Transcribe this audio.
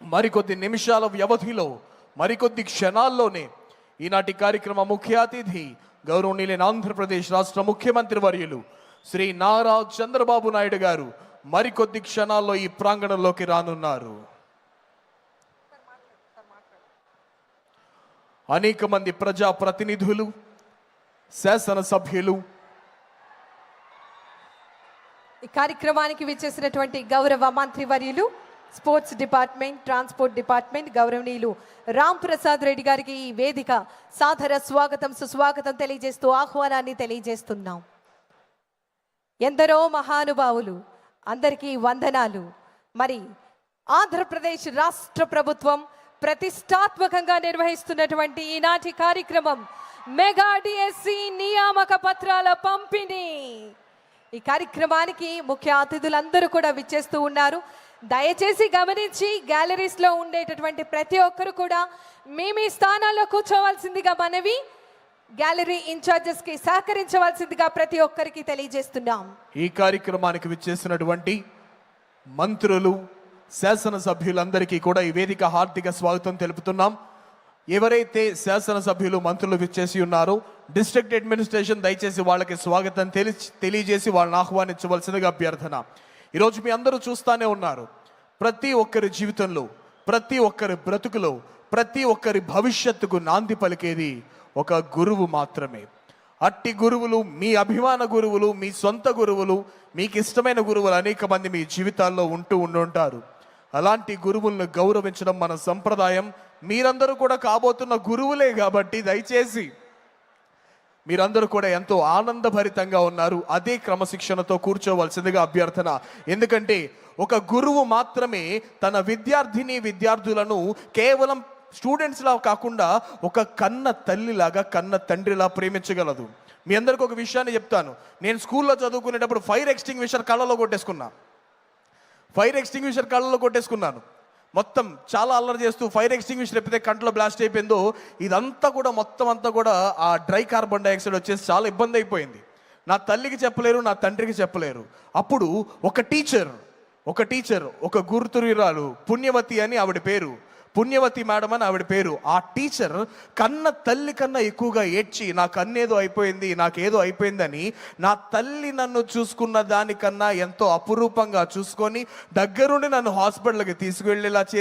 మరికొద్ది నిమిషాల వ్యవధిలో మరికొద్ది క్షణాల్లోనే ఈనాటి కార్యక్రమ ముఖ్య అతిథి గౌరవనీయులైన ఆంధ్రప్రదేశ్ రాష్ట్ర ముఖ్యమంత్రి వర్యులు శ్రీ నారా చంద్రబాబు నాయుడు గారు మరికొద్ది క్షణాల్లో ఈ ప్రాంగణంలోకి రానున్నారు. అనేక మంది ప్రజా ప్రతినిధులు శాసనసభ్యులు ఈ కార్యక్రమానికి విచ్చేసినటువంటి గౌరవ మంత్రివర్యులు స్పోర్ట్స్ డిపార్ట్మెంట్ ట్రాన్స్పోర్ట్ డిపార్ట్మెంట్ గౌరవనీయులు రామ్ ప్రసాద్ రెడ్డి గారికి ఈ వేదిక సాదర స్వాగతం సుస్వాగతం తెలియజేస్తూ ఆహ్వానాన్ని తెలియజేస్తున్నాం. ఎందరో మహానుభావులు అందరికీ వందనాలు. మరి ఆంధ్రప్రదేశ్ రాష్ట్ర ప్రభుత్వం ప్రతిష్టాత్మకంగా నిర్వహిస్తున్నటువంటి ఈనాటి కార్యక్రమం మెగా డిఎస్సి నియామక పత్రాల పంపిణీ. ఈ కార్యక్రమానికి ముఖ్య అతిథులందరూ కూడా విచ్చేస్తూ ఉన్నారు. దయచేసి గమనించి గ్యాలరీస్లో ఉండేటటువంటి ప్రతి ఒక్కరు కూడా మీ మీ స్థానాల్లో కూర్చోవలసిందిగా మనవి గ్యాలరీ ఇన్ఛార్జెస్కి సహకరించవలసిందిగా ప్రతి ఒక్కరికి తెలియజేస్తున్నాం. ఈ కార్యక్రమానికి విచ్చేసినటువంటి మంత్రులు శాసనసభ్యులందరికీ కూడా ఈ వేదిక హార్దిక స్వాగతం తెలుపుతున్నాం. ఎవరైతే శాసనసభ్యులు మంత్రులు విచ్చేసి ఉన్నారో డిస్ట్రిక్ట్ అడ్మినిస్ట్రేషన్ దయచేసి వాళ్ళకి స్వాగతం తెలి తెలియజేసి వాళ్ళని ఆహ్వానించవలసిందిగా అభ్యర్థన. ఈరోజు మీ అందరూ చూస్తానే ఉన్నారు. ప్రతి ఒక్కరి జీవితంలో ప్రతి ఒక్కరి బ్రతుకులో ప్రతి ఒక్కరి భవిష్యత్తుకు నాంది పలికేది ఒక గురువు మాత్రమే. అట్టి గురువులు మీ అభిమాన గురువులు మీ సొంత గురువులు మీకు ఇష్టమైన గురువులు అనేక మంది మీ జీవితాల్లో ఉంటూ ఉండుంటారు అలాంటి గురువులను గౌరవించడం మన సంప్రదాయం. మీరందరూ కూడా కాబోతున్న గురువులే కాబట్టి దయచేసి మీరందరూ కూడా ఎంతో ఆనందభరితంగా ఉన్నారు. అదే క్రమశిక్షణతో కూర్చోవలసిందిగా అభ్యర్థన. ఎందుకంటే ఒక గురువు మాత్రమే తన విద్యార్థిని విద్యార్థులను కేవలం స్టూడెంట్స్లా కాకుండా ఒక కన్న తల్లిలాగా కన్న తండ్రిలా ప్రేమించగలదు. మీ అందరికి ఒక విషయాన్ని చెప్తాను. నేను స్కూల్లో చదువుకునేటప్పుడు ఫైర్ ఎక్స్టింగ్విషర్ కళ్ళలో కొట్టేసుకున్నా. ఫైర్ ఎక్స్టింగ్విషర్ కళ్ళలో కొట్టేసుకున్నాను. మొత్తం చాలా అల్లరి చేస్తూ ఫైర్ ఎక్స్టింగ్విష్ లేకపోతే కంట్లో బ్లాస్ట్ అయిపోయిందో ఇదంతా కూడా మొత్తం అంతా కూడా ఆ డ్రై కార్బన్ డైఆక్సైడ్ వచ్చేసి చాలా ఇబ్బంది అయిపోయింది. నా తల్లికి చెప్పలేరు నా తండ్రికి చెప్పలేరు. అప్పుడు ఒక టీచర్ ఒక టీచర్ ఒక గురుతురిరాలు పుణ్యవతి అని ఆవిడ పేరు. పుణ్యవతి మేడం అని ఆవిడ పేరు. ఆ టీచర్ కన్న తల్లి కన్నా ఎక్కువగా ఏడ్చి నా కన్నేదో అయిపోయింది నాకేదో అయిపోయిందని నా తల్లి నన్ను చూసుకున్న దానికన్నా ఎంతో అపురూపంగా చూసుకొని దగ్గరుండి నన్ను హాస్పిటల్కి తీసుకువెళ్ళేలా చే